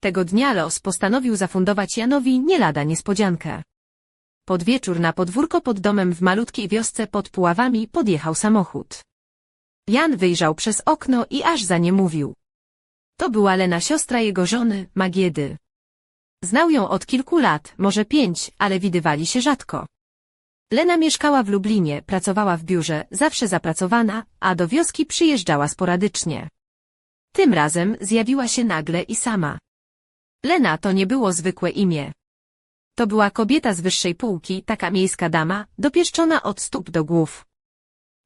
Tego dnia los postanowił zafundować Janowi nie lada niespodziankę. Pod wieczór na podwórko pod domem w malutkiej wiosce pod Puławami podjechał samochód. Jan wyjrzał przez okno i aż za nie mówił. To była Lena siostra jego żony, Magiedy. Znał ją od kilku lat, może pięć, ale widywali się rzadko. Lena mieszkała w Lublinie, pracowała w biurze, zawsze zapracowana, a do wioski przyjeżdżała sporadycznie. Tym razem zjawiła się nagle i sama. Lena to nie było zwykłe imię. To była kobieta z wyższej półki, taka miejska dama, dopieszczona od stóp do głów.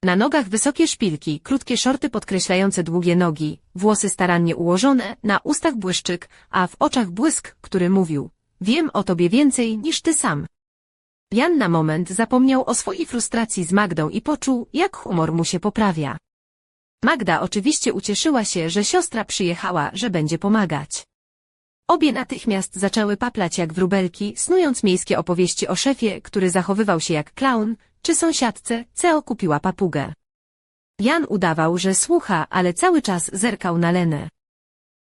Na nogach wysokie szpilki, krótkie szorty podkreślające długie nogi, włosy starannie ułożone, na ustach błyszczyk, a w oczach błysk, który mówił, wiem o tobie więcej niż ty sam. Jan na moment zapomniał o swojej frustracji z Magdą i poczuł, jak humor mu się poprawia. Magda oczywiście ucieszyła się, że siostra przyjechała, że będzie pomagać. Obie natychmiast zaczęły paplać jak wróbelki, snując miejskie opowieści o szefie, który zachowywał się jak klaun, czy sąsiadce, co kupiła papugę. Jan udawał, że słucha, ale cały czas zerkał na Lenę.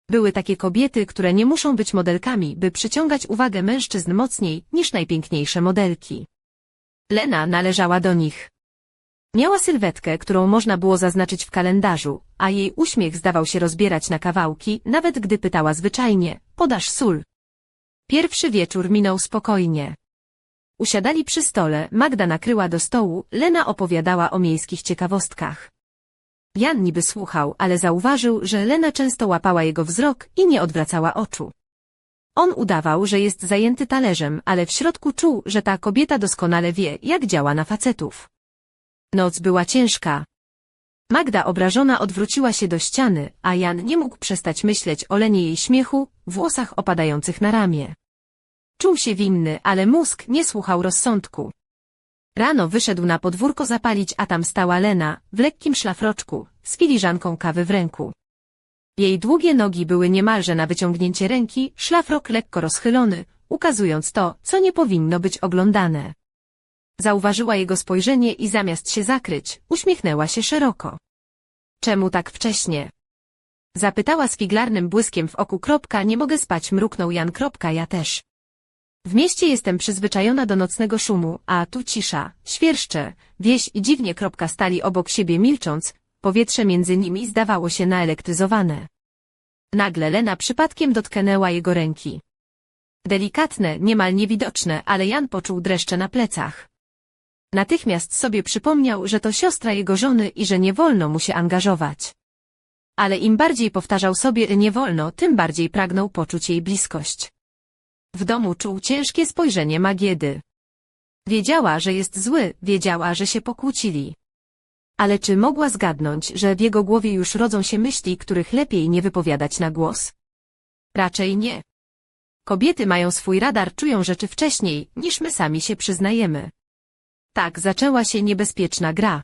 Były takie kobiety, które nie muszą być modelkami, by przyciągać uwagę mężczyzn mocniej niż najpiękniejsze modelki. Lena należała do nich. Miała sylwetkę, którą można było zaznaczyć w kalendarzu, a jej uśmiech zdawał się rozbierać na kawałki, nawet gdy pytała zwyczajnie, podasz sól. Pierwszy wieczór minął spokojnie. Usiadali przy stole, Magda nakryła do stołu, Lena opowiadała o miejskich ciekawostkach. Jan niby słuchał, ale zauważył, że Lena często łapała jego wzrok i nie odwracała oczu. On udawał, że jest zajęty talerzem, ale w środku czuł, że ta kobieta doskonale wie, jak działa na facetów. Noc była ciężka. Magda obrażona odwróciła się do ściany, a Jan nie mógł przestać myśleć o Lenie jej śmiechu, włosach opadających na ramię. Czuł się winny, ale mózg nie słuchał rozsądku. Rano wyszedł na podwórko zapalić, a tam stała Lena, w lekkim szlafroczku, z filiżanką kawy w ręku. Jej długie nogi były niemalże na wyciągnięcie ręki, szlafrok lekko rozchylony, ukazując to, co nie powinno być oglądane. Zauważyła jego spojrzenie i zamiast się zakryć, uśmiechnęła się szeroko. Czemu tak wcześnie? Zapytała z figlarnym błyskiem w oku kropka, nie mogę spać, mruknął Jan kropka, ja też. W mieście jestem przyzwyczajona do nocnego szumu, a tu cisza, świerszcze, wieś i dziwnie kropka stali obok siebie milcząc, powietrze między nimi zdawało się naelektryzowane. Nagle Lena przypadkiem dotknęła jego ręki. Delikatne, niemal niewidoczne, ale Jan poczuł dreszcze na plecach. Natychmiast sobie przypomniał, że to siostra jego żony i że nie wolno mu się angażować. Ale im bardziej powtarzał sobie nie wolno, tym bardziej pragnął poczuć jej bliskość. W domu czuł ciężkie spojrzenie Magiedy. Wiedziała, że jest zły, wiedziała, że się pokłócili. Ale czy mogła zgadnąć, że w jego głowie już rodzą się myśli, których lepiej nie wypowiadać na głos? Raczej nie. Kobiety mają swój radar, czują rzeczy wcześniej, niż my sami się przyznajemy. Tak zaczęła się niebezpieczna gra.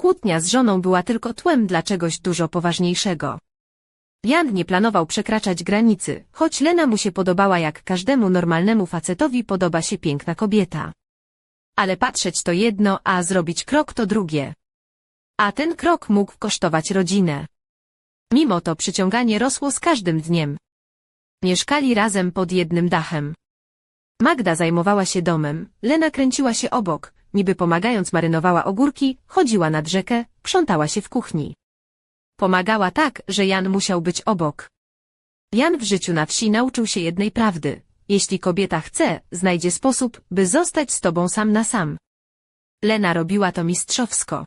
Kłótnia z żoną była tylko tłem dla czegoś dużo poważniejszego. Jan nie planował przekraczać granicy, choć Lena mu się podobała jak każdemu normalnemu facetowi podoba się piękna kobieta. Ale patrzeć to jedno, a zrobić krok to drugie. A ten krok mógł kosztować rodzinę. Mimo to przyciąganie rosło z każdym dniem. Mieszkali razem pod jednym dachem. Magda zajmowała się domem, Lena kręciła się obok, niby pomagając marynowała ogórki, chodziła nad rzekę, krzątała się w kuchni. Pomagała tak, że Jan musiał być obok. Jan w życiu na wsi nauczył się jednej prawdy. Jeśli kobieta chce, znajdzie sposób, by zostać z tobą sam na sam. Lena robiła to mistrzowsko.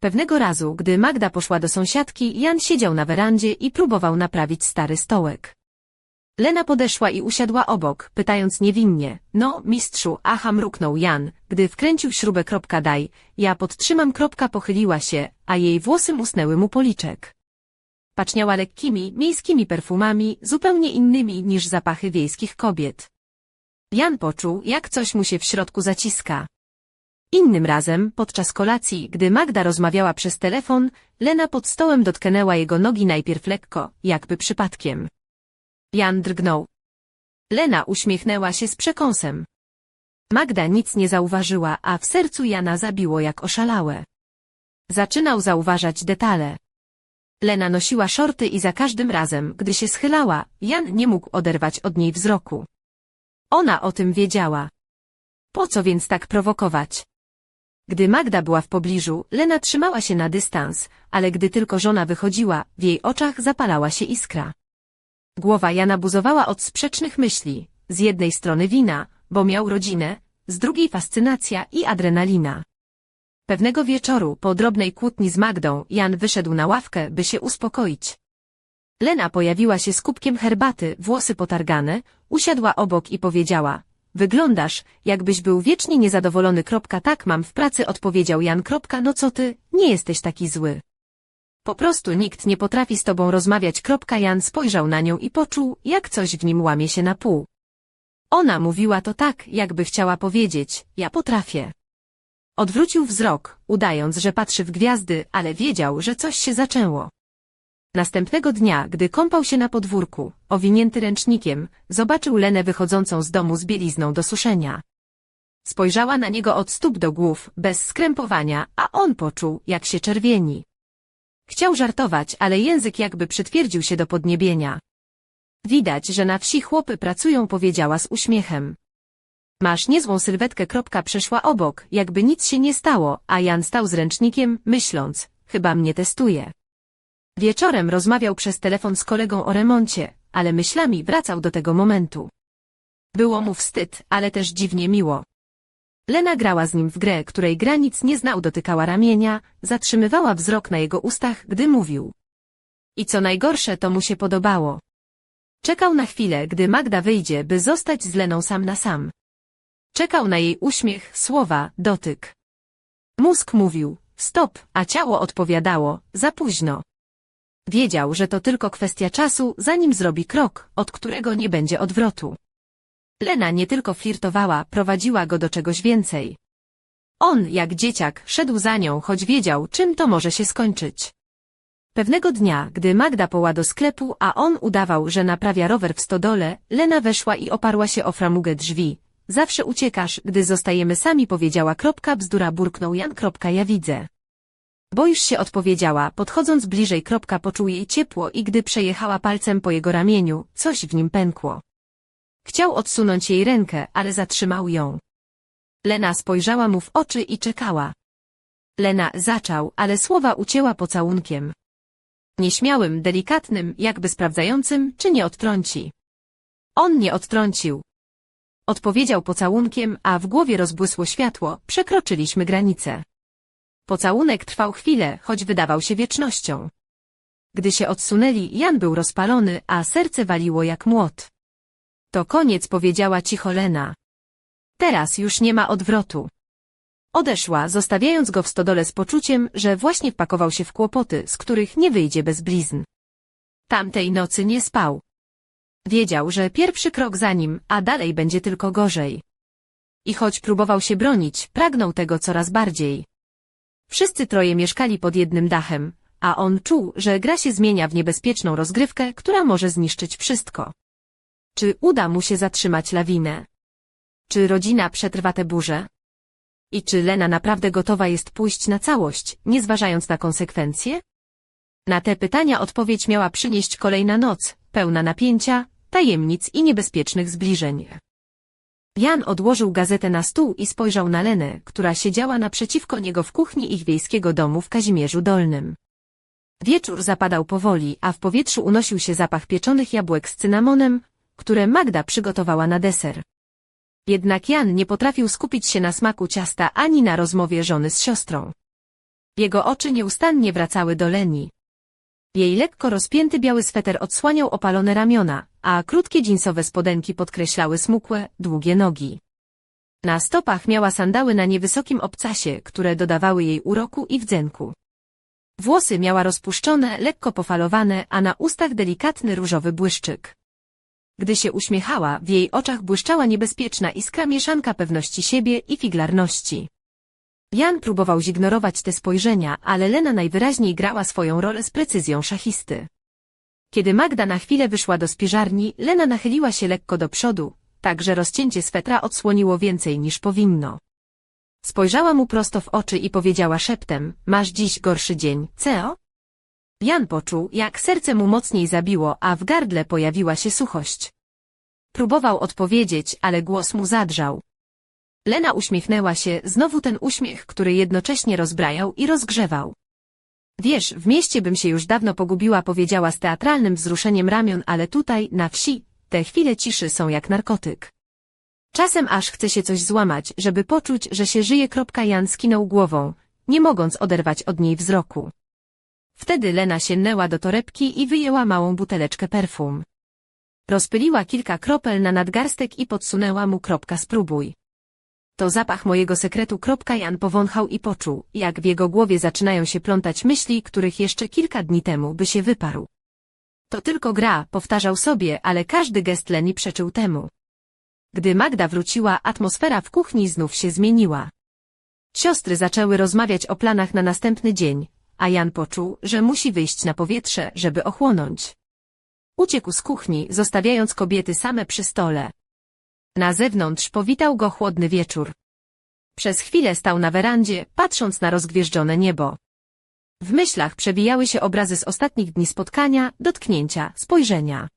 Pewnego razu, gdy Magda poszła do sąsiadki, Jan siedział na werandzie i próbował naprawić stary stołek. Lena podeszła i usiadła obok, pytając niewinnie, no, mistrzu, aha mruknął Jan, gdy wkręcił śrubę kropka daj, ja podtrzymam kropka pochyliła się, a jej włosy musnęły mu policzek. Paczniała lekkimi, miejskimi perfumami, zupełnie innymi niż zapachy wiejskich kobiet. Jan poczuł, jak coś mu się w środku zaciska. Innym razem, podczas kolacji, gdy Magda rozmawiała przez telefon, Lena pod stołem dotknęła jego nogi najpierw lekko, jakby przypadkiem. Jan drgnął. Lena uśmiechnęła się z przekąsem. Magda nic nie zauważyła, a w sercu Jana zabiło jak oszalałe. Zaczynał zauważać detale. Lena nosiła szorty i za każdym razem, gdy się schylała, Jan nie mógł oderwać od niej wzroku. Ona o tym wiedziała. Po co więc tak prowokować? Gdy Magda była w pobliżu, Lena trzymała się na dystans, ale gdy tylko żona wychodziła, w jej oczach zapalała się iskra. Głowa Jana buzowała od sprzecznych myśli, z jednej strony wina, bo miał rodzinę, z drugiej fascynacja i adrenalina. Pewnego wieczoru, po drobnej kłótni z Magdą, Jan wyszedł na ławkę, by się uspokoić. Lena pojawiła się z kubkiem herbaty, włosy potargane, usiadła obok i powiedziała Wyglądasz, jakbyś był wiecznie niezadowolony. Kropka, tak mam w pracy, odpowiedział Jan. Kropka, no co ty, nie jesteś taki zły. Po prostu nikt nie potrafi z tobą rozmawiać. Jan spojrzał na nią i poczuł, jak coś w nim łamie się na pół. Ona mówiła to tak, jakby chciała powiedzieć, ja potrafię. Odwrócił wzrok, udając, że patrzy w gwiazdy, ale wiedział, że coś się zaczęło. Następnego dnia, gdy kąpał się na podwórku, owinięty ręcznikiem, zobaczył Lenę wychodzącą z domu z bielizną do suszenia. Spojrzała na niego od stóp do głów, bez skrępowania, a on poczuł, jak się czerwieni. Chciał żartować, ale język jakby przytwierdził się do podniebienia. Widać, że na wsi chłopy pracują, powiedziała z uśmiechem. Masz niezłą sylwetkę. Kropka przeszła obok, jakby nic się nie stało, a Jan stał z ręcznikiem, myśląc, chyba mnie testuje. Wieczorem rozmawiał przez telefon z kolegą o remoncie, ale myślami wracał do tego momentu. Było mu wstyd, ale też dziwnie miło. Lena grała z nim w grę, której granic nie znał, dotykała ramienia, zatrzymywała wzrok na jego ustach, gdy mówił. I co najgorsze, to mu się podobało. Czekał na chwilę, gdy Magda wyjdzie, by zostać z Leną sam na sam. Czekał na jej uśmiech, słowa, dotyk. Mózg mówił, stop, a ciało odpowiadało, za późno. Wiedział, że to tylko kwestia czasu, zanim zrobi krok, od którego nie będzie odwrotu. Lena nie tylko flirtowała, prowadziła go do czegoś więcej. On, jak dzieciak, szedł za nią, choć wiedział, czym to może się skończyć. Pewnego dnia, gdy Magda poła do sklepu, a on udawał, że naprawia rower w stodole, Lena weszła i oparła się o framugę drzwi. Zawsze uciekasz, gdy zostajemy sami, powiedziała kropka, bzdura burknął Jan kropka, ja widzę. Boisz się, odpowiedziała, podchodząc bliżej kropka poczuł jej ciepło i gdy przejechała palcem po jego ramieniu, coś w nim pękło. Chciał odsunąć jej rękę, ale zatrzymał ją. Lena spojrzała mu w oczy i czekała. Lena zaczął, ale słowa ucięła pocałunkiem. Nieśmiałym, delikatnym, jakby sprawdzającym, czy nie odtrąci. On nie odtrącił. Odpowiedział pocałunkiem, a w głowie rozbłysło światło, przekroczyliśmy granicę. Pocałunek trwał chwilę, choć wydawał się wiecznością. Gdy się odsunęli, Jan był rozpalony, a serce waliło jak młot. To koniec, powiedziała cicho Lena. Teraz już nie ma odwrotu. Odeszła, zostawiając go w stodole z poczuciem, że właśnie wpakował się w kłopoty, z których nie wyjdzie bez blizn. Tamtej nocy nie spał. Wiedział, że pierwszy krok za nim, a dalej będzie tylko gorzej. I choć próbował się bronić, pragnął tego coraz bardziej. Wszyscy troje mieszkali pod jednym dachem, a on czuł, że gra się zmienia w niebezpieczną rozgrywkę, która może zniszczyć wszystko. Czy uda mu się zatrzymać lawinę? Czy rodzina przetrwa tę burzę? I czy Lena naprawdę gotowa jest pójść na całość, nie zważając na konsekwencje? Na te pytania odpowiedź miała przynieść kolejna noc, pełna napięcia, tajemnic i niebezpiecznych zbliżeń. Jan odłożył gazetę na stół i spojrzał na Lenę, która siedziała naprzeciwko niego w kuchni ich wiejskiego domu w Kazimierzu Dolnym. Wieczór zapadał powoli, a w powietrzu unosił się zapach pieczonych jabłek z cynamonem, które Magda przygotowała na deser. Jednak Jan nie potrafił skupić się na smaku ciasta ani na rozmowie żony z siostrą. Jego oczy nieustannie wracały do Leni. Jej lekko rozpięty biały sweter odsłaniał opalone ramiona, a krótkie dżinsowe spodenki podkreślały smukłe, długie nogi. Na stopach miała sandały na niewysokim obcasie, które dodawały jej uroku i wdzenku. Włosy miała rozpuszczone, lekko pofalowane, a na ustach delikatny różowy błyszczyk. Gdy się uśmiechała, w jej oczach błyszczała niebezpieczna iskra mieszanka pewności siebie i figlarności. Jan próbował zignorować te spojrzenia, ale Lena najwyraźniej grała swoją rolę z precyzją szachisty. Kiedy Magda na chwilę wyszła do spiżarni, Lena nachyliła się lekko do przodu, tak że rozcięcie swetra odsłoniło więcej niż powinno. Spojrzała mu prosto w oczy i powiedziała szeptem, masz dziś gorszy dzień, co? Jan poczuł, jak serce mu mocniej zabiło, a w gardle pojawiła się suchość. Próbował odpowiedzieć, ale głos mu zadrżał. Lena uśmiechnęła się, znowu ten uśmiech, który jednocześnie rozbrajał i rozgrzewał. Wiesz, w mieście bym się już dawno pogubiła, powiedziała z teatralnym wzruszeniem ramion, ale tutaj, na wsi, te chwile ciszy są jak narkotyk. Czasem aż chce się coś złamać, żeby poczuć, że się żyje. Jan skinął głową, nie mogąc oderwać od niej wzroku. Wtedy Lena sięgnęła do torebki i wyjęła małą buteleczkę perfum. Rozpyliła kilka kropel na nadgarstek i podsunęła mu kropka spróbuj. To zapach mojego sekretu. Kropka Jan powąchał i poczuł, jak w jego głowie zaczynają się plątać myśli, których jeszcze kilka dni temu by się wyparł. To tylko gra, powtarzał sobie, ale każdy gest Leni przeczył temu. Gdy Magda wróciła, atmosfera w kuchni znów się zmieniła. Siostry zaczęły rozmawiać o planach na następny dzień, a Jan poczuł, że musi wyjść na powietrze, żeby ochłonąć. Uciekł z kuchni, zostawiając kobiety same przy stole. Na zewnątrz powitał go chłodny wieczór. Przez chwilę stał na werandzie, patrząc na rozgwieżdżone niebo. W myślach przewijały się obrazy z ostatnich dni spotkania, dotknięcia, spojrzenia.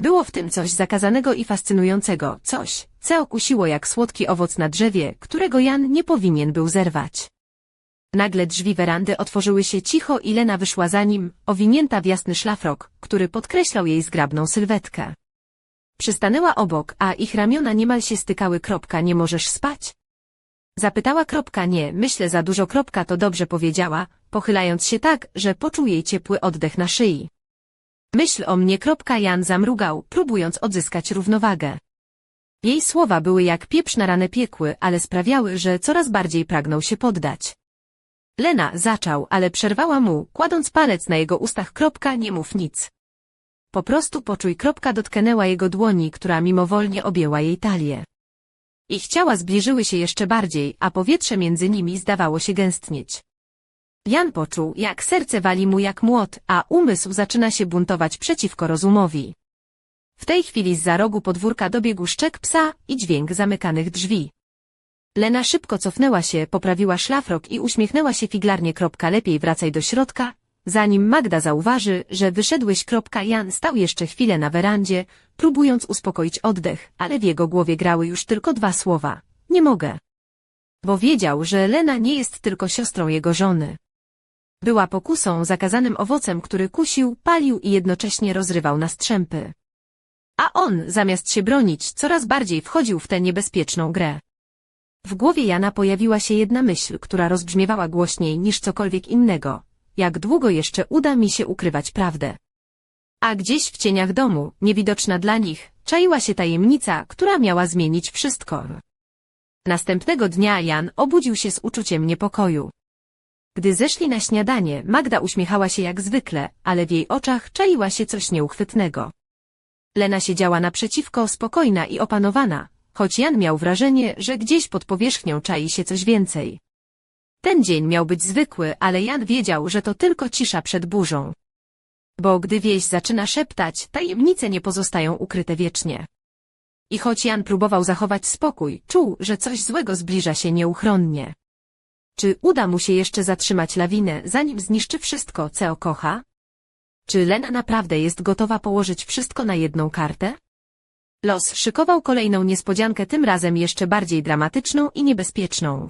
Było w tym coś zakazanego i fascynującego, coś, co okusiło jak słodki owoc na drzewie, którego Jan nie powinien był zerwać. Nagle drzwi werandy otworzyły się cicho i Lena wyszła za nim, owinięta w jasny szlafrok, który podkreślał jej zgrabną sylwetkę. Przystanęła obok, a ich ramiona niemal się stykały. Kropka, nie możesz spać? Zapytała kropka nie, myślę za dużo kropka to dobrze powiedziała, pochylając się tak, że poczuł jej ciepły oddech na szyi. Myśl o mnie kropka Jan zamrugał, próbując odzyskać równowagę. Jej słowa były jak pieprz na ranę piekły, ale sprawiały, że coraz bardziej pragnął się poddać. Lena zaczął, ale przerwała mu, kładąc palec na jego ustach kropka nie mów nic. Po prostu poczuj kropka dotknęła jego dłoni, która mimowolnie objęła jej talię. Ich ciała zbliżyły się jeszcze bardziej, a powietrze między nimi zdawało się gęstnieć. Jan poczuł, jak serce wali mu jak młot, a umysł zaczyna się buntować przeciwko rozumowi. W tej chwili z za rogu podwórka dobiegł szczek psa i dźwięk zamykanych drzwi. Lena szybko cofnęła się, poprawiła szlafrok i uśmiechnęła się figlarnie. Lepiej wracaj do środka, zanim Magda zauważy, że wyszedłeś. Jan stał jeszcze chwilę na werandzie, próbując uspokoić oddech, ale w jego głowie grały już tylko dwa słowa. Nie mogę. Bo wiedział, że Lena nie jest tylko siostrą jego żony. Była pokusą, zakazanym owocem, który kusił, palił i jednocześnie rozrywał na strzępy. A on, zamiast się bronić, coraz bardziej wchodził w tę niebezpieczną grę. W głowie Jana pojawiła się jedna myśl, która rozbrzmiewała głośniej niż cokolwiek innego. Jak długo jeszcze uda mi się ukrywać prawdę? A gdzieś w cieniach domu, niewidoczna dla nich, czaiła się tajemnica, która miała zmienić wszystko. Następnego dnia Jan obudził się z uczuciem niepokoju. Gdy zeszli na śniadanie, Magda uśmiechała się jak zwykle, ale w jej oczach czaiła się coś nieuchwytnego. Lena siedziała naprzeciwko, spokojna i opanowana, choć Jan miał wrażenie, że gdzieś pod powierzchnią czai się coś więcej. Ten dzień miał być zwykły, ale Jan wiedział, że to tylko cisza przed burzą. Bo gdy wieś zaczyna szeptać, tajemnice nie pozostają ukryte wiecznie. I choć Jan próbował zachować spokój, czuł, że coś złego zbliża się nieuchronnie. Czy uda mu się jeszcze zatrzymać lawinę, zanim zniszczy wszystko, co kocha? Czy Lena naprawdę jest gotowa położyć wszystko na jedną kartę? Los szykował kolejną niespodziankę, tym razem jeszcze bardziej dramatyczną i niebezpieczną.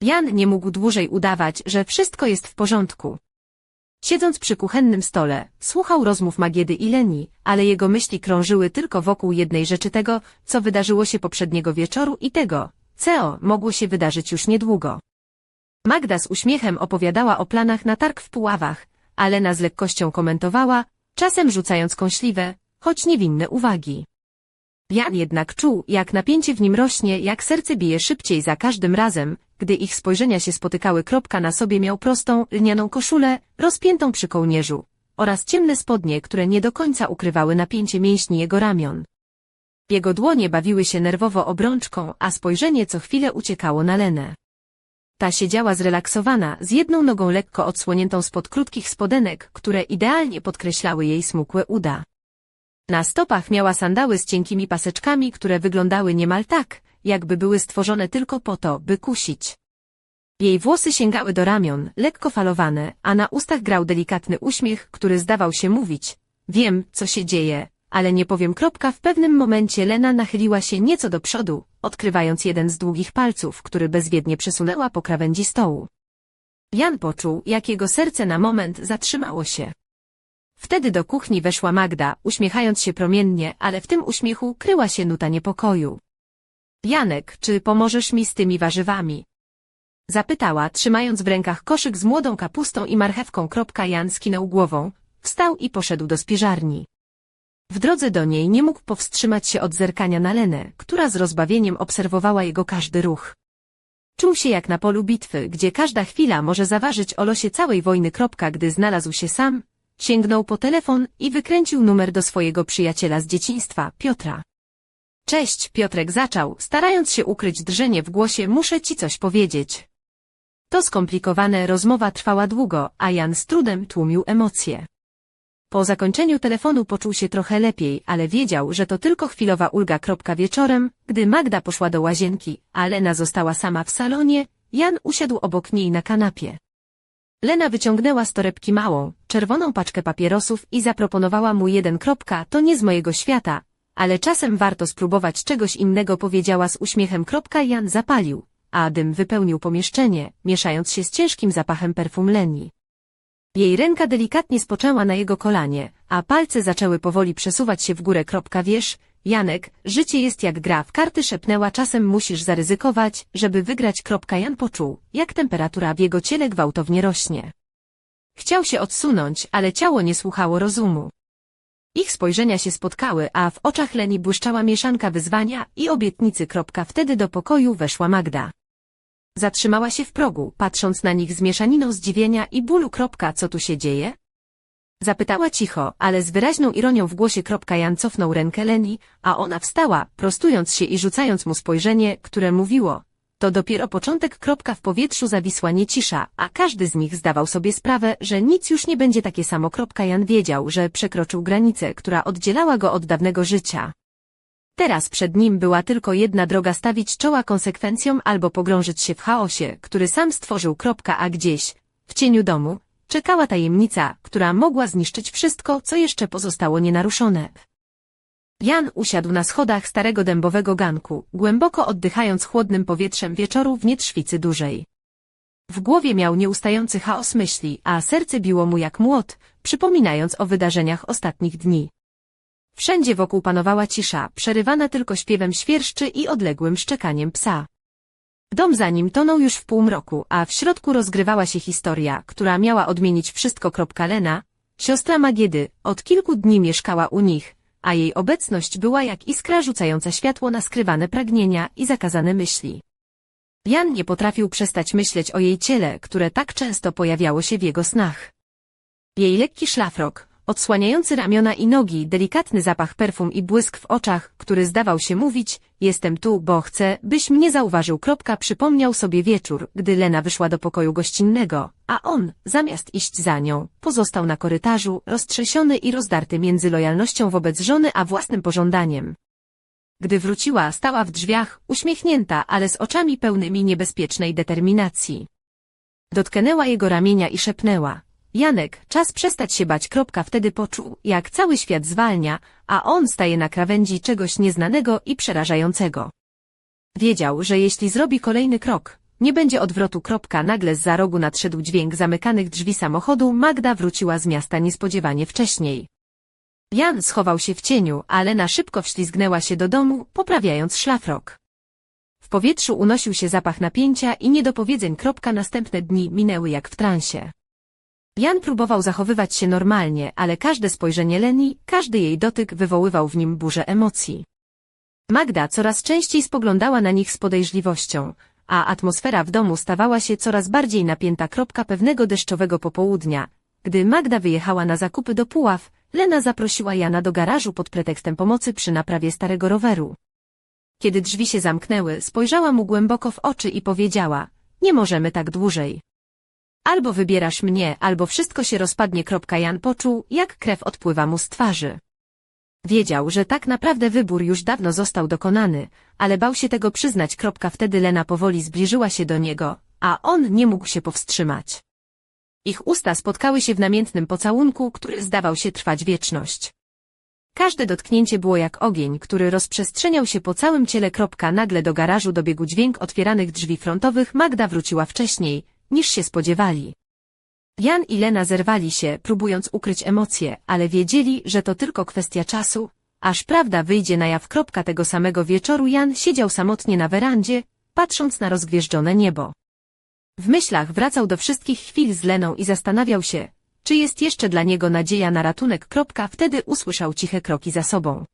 Jan nie mógł dłużej udawać, że wszystko jest w porządku. Siedząc przy kuchennym stole, słuchał rozmów Magiedy i Leni, ale jego myśli krążyły tylko wokół jednej rzeczy tego, co wydarzyło się poprzedniego wieczoru i tego, co mogło się wydarzyć już niedługo. Magda z uśmiechem opowiadała o planach na targ w Puławach, a Lena z lekkością komentowała, czasem rzucając kąśliwe, choć niewinne uwagi. Jan jednak czuł, jak napięcie w nim rośnie, jak serce bije szybciej za każdym razem, gdy ich spojrzenia się spotykały. Kropka na sobie miał prostą, lnianą koszulę, rozpiętą przy kołnierzu, oraz ciemne spodnie, które nie do końca ukrywały napięcie mięśni jego ramion. Jego dłonie bawiły się nerwowo obrączką, a spojrzenie co chwilę uciekało na Lenę. Ta siedziała zrelaksowana, z jedną nogą lekko odsłoniętą spod krótkich spodenek, które idealnie podkreślały jej smukłe uda. Na stopach miała sandały z cienkimi paseczkami, które wyglądały niemal tak, jakby były stworzone tylko po to, by kusić. Jej włosy sięgały do ramion, lekko falowane, a na ustach grał delikatny uśmiech, który zdawał się mówić. Wiem, co się dzieje, ale nie powiem kropka. W pewnym momencie Lena nachyliła się nieco do przodu, odkrywając jeden z długich palców, który bezwiednie przesunęła po krawędzi stołu. Jan poczuł, jak jego serce na moment zatrzymało się. Wtedy do kuchni weszła Magda, uśmiechając się promiennie, ale w tym uśmiechu kryła się nuta niepokoju. Janek, czy pomożesz mi z tymi warzywami? Zapytała, trzymając w rękach koszyk z młodą kapustą i marchewką. Jan skinął głową, wstał i poszedł do spiżarni. W drodze do niej nie mógł powstrzymać się od zerkania na Lenę, która z rozbawieniem obserwowała jego każdy ruch. Czuł się jak na polu bitwy, gdzie każda chwila może zaważyć o losie całej wojny. Gdy znalazł się sam, sięgnął po telefon i wykręcił numer do swojego przyjaciela z dzieciństwa, Piotra. Cześć, Piotrek zaczął, starając się ukryć drżenie w głosie, muszę ci coś powiedzieć. To skomplikowane rozmowa trwała długo, a Jan z trudem tłumił emocje. Po zakończeniu telefonu poczuł się trochę lepiej, ale wiedział, że to tylko chwilowa ulga. Wieczorem, gdy Magda poszła do łazienki, a Lena została sama w salonie, Jan usiadł obok niej na kanapie. Lena wyciągnęła z torebki małą, czerwoną paczkę papierosów i zaproponowała mu jeden. Kropka, to nie z mojego świata, ale czasem warto spróbować czegoś innego powiedziała z uśmiechem. Kropka Jan zapalił, a dym wypełnił pomieszczenie, mieszając się z ciężkim zapachem perfum Leni. Jej ręka delikatnie spoczęła na jego kolanie, a palce zaczęły powoli przesuwać się w górę. Kropka wiesz, Janek, życie jest jak gra w karty szepnęła czasem musisz zaryzykować, żeby wygrać. Jan poczuł, jak temperatura w jego ciele gwałtownie rośnie. Chciał się odsunąć, ale ciało nie słuchało rozumu. Ich spojrzenia się spotkały, a w oczach Leni błyszczała mieszanka wyzwania i obietnicy. Wtedy do pokoju weszła Magda. Zatrzymała się w progu, patrząc na nich z mieszaniną zdziwienia i bólu. Co tu się dzieje? Zapytała cicho, ale z wyraźną ironią w głosie. Kropka Jan cofnął rękę Leni, a ona wstała, prostując się i rzucając mu spojrzenie, które mówiło. To dopiero początek. Kropka w powietrzu zawisła niecisza, a każdy z nich zdawał sobie sprawę, że nic już nie będzie takie samo. Kropka Jan wiedział, że przekroczył granicę, która oddzielała go od dawnego życia. Teraz przed nim była tylko jedna droga stawić czoła konsekwencjom albo pogrążyć się w chaosie, który sam stworzył. Kropka, a gdzieś, w cieniu domu, czekała tajemnica, która mogła zniszczyć wszystko, co jeszcze pozostało nienaruszone. Jan usiadł na schodach starego dębowego ganku, głęboko oddychając chłodnym powietrzem wieczoru w nietrzwicy dużej. W głowie miał nieustający chaos myśli, a serce biło mu jak młot, przypominając o wydarzeniach ostatnich dni. Wszędzie wokół panowała cisza, przerywana tylko śpiewem świerszczy i odległym szczekaniem psa. Dom za nim tonął już w półmroku, a w środku rozgrywała się historia, która miała odmienić wszystko. Lena, siostra Magiedy, od kilku dni mieszkała u nich, a jej obecność była jak iskra rzucająca światło na skrywane pragnienia i zakazane myśli. Jan nie potrafił przestać myśleć o jej ciele, które tak często pojawiało się w jego snach. Jej lekki szlafrok, odsłaniający ramiona i nogi, delikatny zapach perfum i błysk w oczach, który zdawał się mówić, jestem tu, bo chcę, byś mnie zauważył. Kropka przypomniał sobie wieczór, gdy Lena wyszła do pokoju gościnnego, a on, zamiast iść za nią, pozostał na korytarzu, roztrzęsiony i rozdarty między lojalnością wobec żony a własnym pożądaniem. Gdy wróciła, stała w drzwiach, uśmiechnięta, ale z oczami pełnymi niebezpiecznej determinacji. Dotknęła jego ramienia i szepnęła, Janek, czas przestać się bać. Kropka wtedy poczuł, jak cały świat zwalnia, a on staje na krawędzi czegoś nieznanego i przerażającego. Wiedział, że jeśli zrobi kolejny krok, nie będzie odwrotu. Kropka nagle z za rogu nadszedł dźwięk zamykanych drzwi samochodu. Magda wróciła z miasta niespodziewanie wcześniej. Jan schował się w cieniu, ale na szybko wślizgnęła się do domu, poprawiając szlafrok. W powietrzu unosił się zapach napięcia i niedopowiedzeń. Następne dni minęły jak w transie. Jan próbował zachowywać się normalnie, ale każde spojrzenie Leni, każdy jej dotyk wywoływał w nim burzę emocji. Magda coraz częściej spoglądała na nich z podejrzliwością, a atmosfera w domu stawała się coraz bardziej napięta. Kropka pewnego deszczowego popołudnia. Gdy Magda wyjechała na zakupy do Puław, Lena zaprosiła Jana do garażu pod pretekstem pomocy przy naprawie starego roweru. Kiedy drzwi się zamknęły, spojrzała mu głęboko w oczy i powiedziała, nie możemy tak dłużej. Albo wybierasz mnie, albo wszystko się rozpadnie. Jan poczuł, jak krew odpływa mu z twarzy. Wiedział, że tak naprawdę wybór już dawno został dokonany, ale bał się tego przyznać. Wtedy Lena powoli zbliżyła się do niego, a on nie mógł się powstrzymać. Ich usta spotkały się w namiętnym pocałunku, który zdawał się trwać wieczność. Każde dotknięcie było jak ogień, który rozprzestrzeniał się po całym ciele. Nagle do garażu dobiegł dźwięk otwieranych drzwi frontowych. Magda wróciła wcześniej, niż się spodziewali. Jan i Lena zerwali się, próbując ukryć emocje, ale wiedzieli, że to tylko kwestia czasu, aż prawda wyjdzie na jaw. Kropka tego samego wieczoru Jan siedział samotnie na werandzie, patrząc na rozgwieżdżone niebo. W myślach wracał do wszystkich chwil z Leną i zastanawiał się, czy jest jeszcze dla niego nadzieja na ratunek. Kropka wtedy usłyszał ciche kroki za sobą.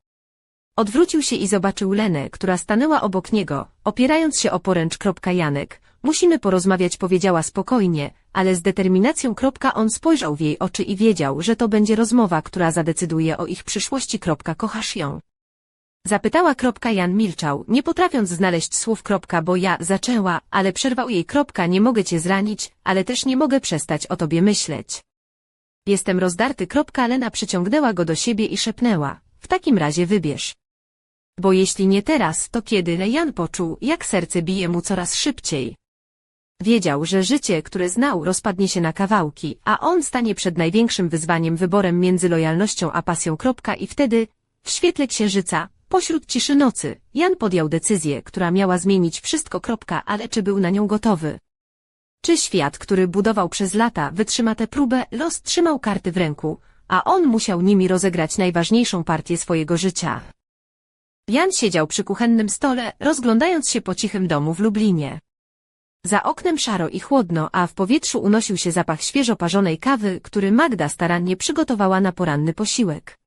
Odwrócił się i zobaczył Lenę, która stanęła obok niego, opierając się o poręcz. Janek, musimy porozmawiać powiedziała spokojnie, ale z determinacją. On spojrzał w jej oczy i wiedział, że to będzie rozmowa, która zadecyduje o ich przyszłości. Kochasz ją. Zapytała. Jan milczał, nie potrafiąc znaleźć słów. Bo ja zaczęła, ale przerwał jej. Nie mogę cię zranić, ale też nie mogę przestać o tobie myśleć. Jestem rozdarty. Lena przyciągnęła go do siebie i szepnęła. W takim razie wybierz. Bo jeśli nie teraz, to kiedy Jan poczuł, jak serce bije mu coraz szybciej. Wiedział, że życie, które znał, rozpadnie się na kawałki, a on stanie przed największym wyzwaniem wyborem między lojalnością a pasją. I wtedy, w świetle księżyca, pośród ciszy nocy, Jan podjął decyzję, która miała zmienić wszystko. Ale czy był na nią gotowy? Czy świat, który budował przez lata, wytrzyma tę próbę, los trzymał karty w ręku, a on musiał nimi rozegrać najważniejszą partię swojego życia. Jan siedział przy kuchennym stole, rozglądając się po cichym domu w Lublinie. Za oknem szaro i chłodno, a w powietrzu unosił się zapach świeżo parzonej kawy, który Magda starannie przygotowała na poranny posiłek.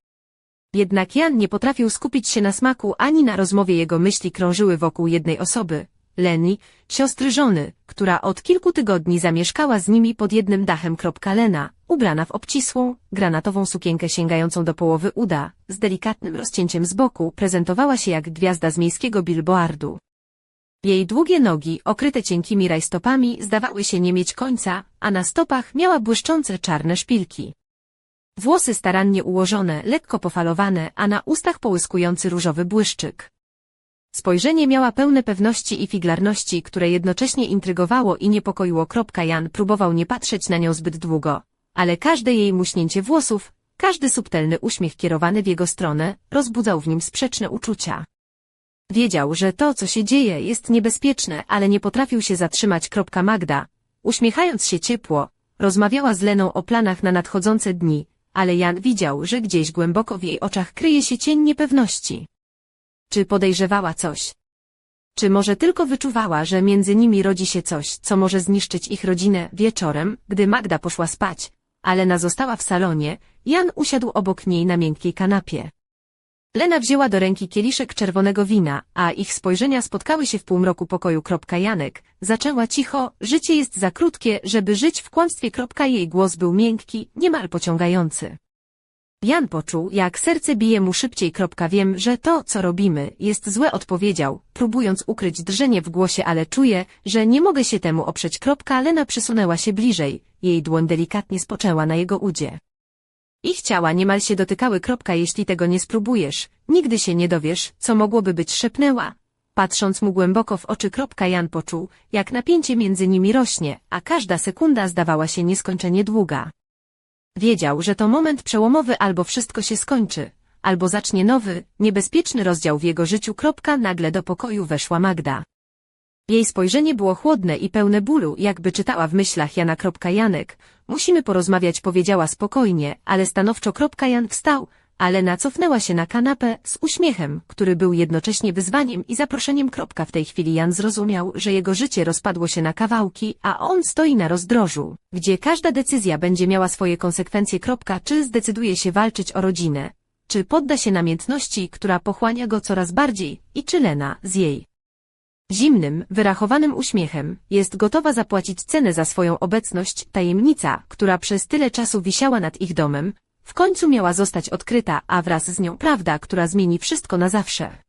Jednak Jan nie potrafił skupić się na smaku ani na rozmowie jego myśli krążyły wokół jednej osoby, Leni, siostry żony, która od kilku tygodni zamieszkała z nimi pod jednym dachem. Lena, ubrana w obcisłą, granatową sukienkę sięgającą do połowy uda, z delikatnym rozcięciem z boku, prezentowała się jak gwiazda z miejskiego billboardu. Jej długie nogi, okryte cienkimi rajstopami, zdawały się nie mieć końca, a na stopach miała błyszczące czarne szpilki. Włosy starannie ułożone, lekko pofalowane, a na ustach połyskujący różowy błyszczyk. Spojrzenie miała pełne pewności i figlarności, które jednocześnie intrygowało i niepokoiło. Jan próbował nie patrzeć na nią zbyt długo, ale każde jej muśnięcie włosów, każdy subtelny uśmiech kierowany w jego stronę, rozbudzał w nim sprzeczne uczucia. Wiedział, że to, co się dzieje, jest niebezpieczne, ale nie potrafił się zatrzymać. Magda, uśmiechając się ciepło, rozmawiała z Leną o planach na nadchodzące dni, ale Jan widział, że gdzieś głęboko w jej oczach kryje się cień niepewności. Czy podejrzewała coś? Czy może tylko wyczuwała, że między nimi rodzi się coś, co może zniszczyć ich rodzinę wieczorem, gdy Magda poszła spać, a Lena została w salonie, Jan usiadł obok niej na miękkiej kanapie. Lena wzięła do ręki kieliszek czerwonego wina, a ich spojrzenia spotkały się w półmroku pokoju. Janek zaczęła cicho, życie jest za krótkie, żeby żyć w kłamstwie. Jej głos był miękki, niemal pociągający. Jan poczuł, jak serce bije mu szybciej. Wiem, że to, co robimy, jest złe odpowiedział, próbując ukryć drżenie w głosie, ale czuję, że nie mogę się temu oprzeć. Lena przysunęła się bliżej, jej dłoń delikatnie spoczęła na jego udzie. Ich ciała niemal się dotykały. Jeśli tego nie spróbujesz, nigdy się nie dowiesz, co mogłoby być szepnęła. Patrząc mu głęboko w oczy. Jan poczuł, jak napięcie między nimi rośnie, a każda sekunda zdawała się nieskończenie długa. Wiedział, że to moment przełomowy albo wszystko się skończy, albo zacznie nowy, niebezpieczny rozdział w jego życiu. Nagle do pokoju weszła Magda. Jej spojrzenie było chłodne i pełne bólu, jakby czytała w myślach Jana. Janek, musimy porozmawiać powiedziała spokojnie, ale stanowczo. Jan wstał, ale nacofnęła się na kanapę z uśmiechem, który był jednocześnie wyzwaniem i zaproszeniem. W tej chwili Jan zrozumiał, że jego życie rozpadło się na kawałki, a on stoi na rozdrożu, gdzie każda decyzja będzie miała swoje konsekwencje. Czy zdecyduje się walczyć o rodzinę, czy podda się namiętności, która pochłania go coraz bardziej, i czy Lena z jej zimnym, wyrachowanym uśmiechem jest gotowa zapłacić cenę za swoją obecność, tajemnica, która przez tyle czasu wisiała nad ich domem, w końcu miała zostać odkryta, a wraz z nią prawda, która zmieni wszystko na zawsze.